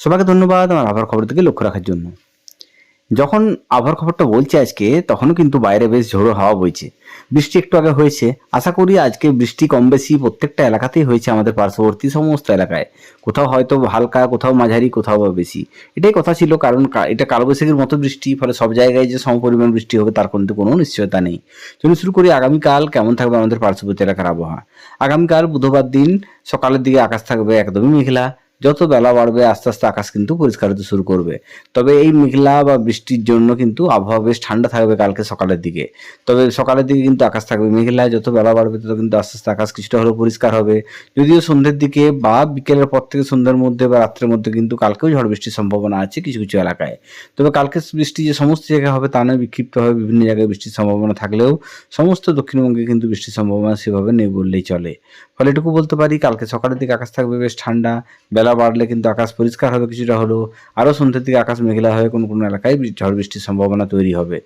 সবাইকে ধন্যবাদ আমার আবহাওয়ার খবর থেকে লক্ষ্য রাখার জন্য। যখন আবহাওয়ার খবরটা বলছে আজকে, তখনও কিন্তু বাইরে বেশ ঝোড়ো হাওয়া বইছে। বৃষ্টি একটু আগে হয়েছে। আশা করি আজকে বৃষ্টি কম বেশি প্রত্যেকটা এলাকাতেই হয়েছে আমাদের পার্শ্ববর্তী সমস্ত এলাকায়। কোথাও হয়তো হালকা, কোথাও মাঝারি, কোথাও বা বেশি। এটাই কথা ছিল, কারণ এটা কালবৈশাখীর মতো বৃষ্টি, ফলে সব জায়গায় যে সমপরিমাণ বৃষ্টি হবে তার কিন্তু কোনো নিশ্চয়তা নেই। চলুন শুরু করি, আগামীকাল কেমন থাকবে আমাদের পার্শ্ববর্তী এলাকার আবহাওয়া? আগামীকাল বুধবার দিন সকালের দিকে আকাশ থাকবে একদমই মেঘলা। যত বেলা বাড়বে, আস্তে আস্তে আকাশ কিন্তু পরিষ্কার হতে শুরু করবে। তবে এই মেঘলা বা বৃষ্টির জন্য কিন্তু আবহাওয়া বেশ ঠান্ডা থাকবে কালকে সকালের দিকে। তবে সকালের দিকে কিন্তু আকাশ থাকবে মেঘলা যত বেলা বাড়বে, তত কিন্তু আস্তে আস্তে আকাশ কিছুটা হলেও পরিষ্কার হবে। যদিও সন্ধ্যের দিকে বা বিকেলের পর থেকে সন্ধ্যার মধ্যে বা রাত্রের মধ্যে কিন্তু কালকেও ঝড় বৃষ্টির সম্ভাবনা আছে কিছু কিছু এলাকায়। তবে কালকে বৃষ্টি যে সমস্ত জায়গায় হবে তা নয়, বিক্ষিপ্তভাবে বিভিন্ন জায়গায় বৃষ্টির সম্ভাবনা থাকলেও সমস্ত দক্ষিণবঙ্গে কিন্তু বৃষ্টির সম্ভাবনা সেভাবে নেই বললেই চলে। ফলে এটুকু বলতে পারি, কালকে সকালের দিকে আকাশ থাকবে বেশ ঠান্ডা বেলা বাড়লে কিন্তু আকাশ পরিষ্কার হবে কিছুটা হলেও। আরও সন্ধ্যের দিকে আকাশ মেঘলা হয়ে কোনো কোনো এলাকায় ঝড় বৃষ্টির সম্ভাবনা তৈরি হবে।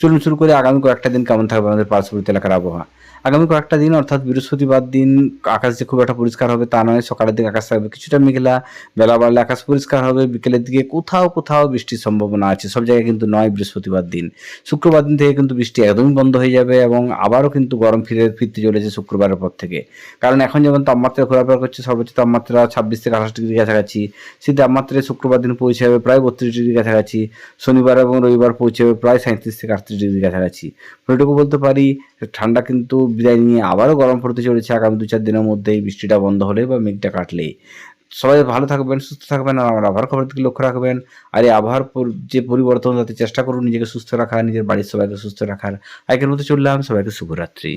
চলুন শুরু করে আগামী কয়েকটা দিন কেমন থাকবে আমাদের পার্শ্ববর্তী এলাকার আবহাওয়া। আগামী কয়েকটা দিন, অর্থাৎ বৃহস্পতিবার দিন আকাশ যে খুব একটা পরিষ্কার হবে তা নয়, সকালের দিকে আকাশ থাকবে কিছুটা মেঘলা, বেলা বাড়লে আকাশ পরিষ্কার হবে, বিকেলের দিকে কোথাও কোথাও বৃষ্টির সম্ভাবনা আছে, সব জায়গায় কিন্তু নয় বৃহস্পতিবার দিন। শুক্রবার দিন থেকে কিন্তু বৃষ্টি একদমই বন্ধ হয়ে যাবে এবং আবারও কিন্তু গরম ফিরে, ফিরতে চলেছে শুক্রবারের পর থেকে। কারণ এখন যেমন তাপমাত্রা ঘোরাফেরা করছে, সর্বোচ্চ তাপমাত্রা ছাব্বিশ থেকে আঠাশ ডিগ্রি কাছাকাছি, সেই তাপমাত্রায় শুক্রবার দিন পৌঁছে যাবে প্রায় বত্রিশ ডিগ্রি কাছাকাছি, শনিবার এবং রবিবার পৌঁছে যাবে প্রায় সাঁত্রিশ থেকে আটত্রিশ ডিগ্রি কাছাকাছি। এটুকু বলতে পারি, ঠান্ডা কিন্তু বিদায় নিয়ে আবারও গরম পড়তে চলেছে আগামী দু চার দিনের মধ্যেই বৃষ্টিটা বন্ধ হলে বা মেঘটা কাটলে সবাই ভালো থাকবেন, সুস্থ থাকবেন আর আমার আবহাওয়ার খবরের দিকে লক্ষ্য রাখবেন। আর এই আবহাওয়ার যে পরিবর্তন, তাতে চেষ্টা করুন নিজেকে সুস্থ রাখার, নিজের বাড়ির সবাইকে সুস্থ রাখার। আগের মতো চললাম, সবাইকে শুভরাত্রি।